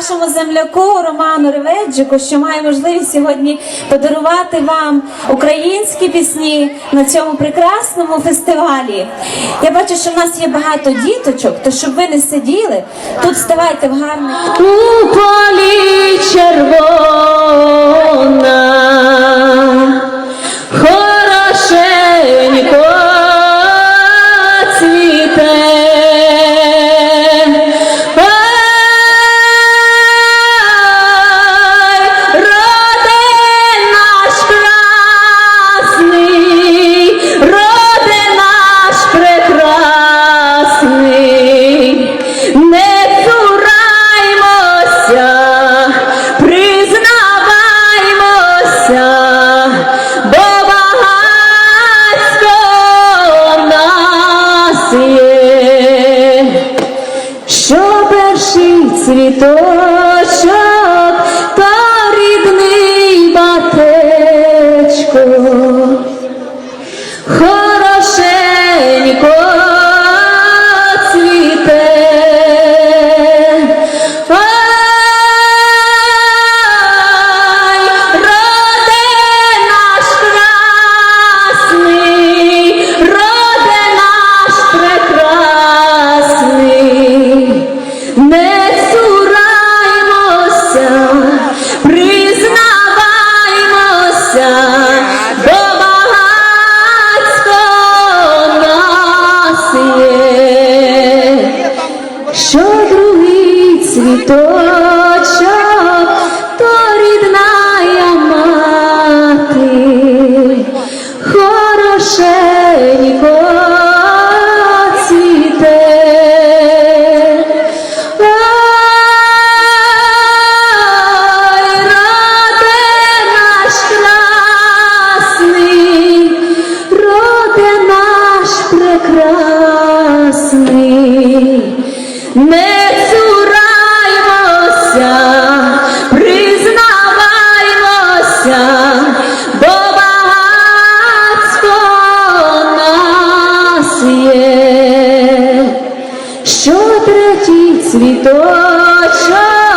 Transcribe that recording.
Нашому земляку Роману Реведжику, що має можливість сьогодні подарувати вам українські пісні на цьому прекрасному фестивалі. Я бачу, що в нас є багато діточок, то щоб ви не сиділи, тут ставайте в гарних У полі червона, перший Що другий цвіточок, третій цвіточок.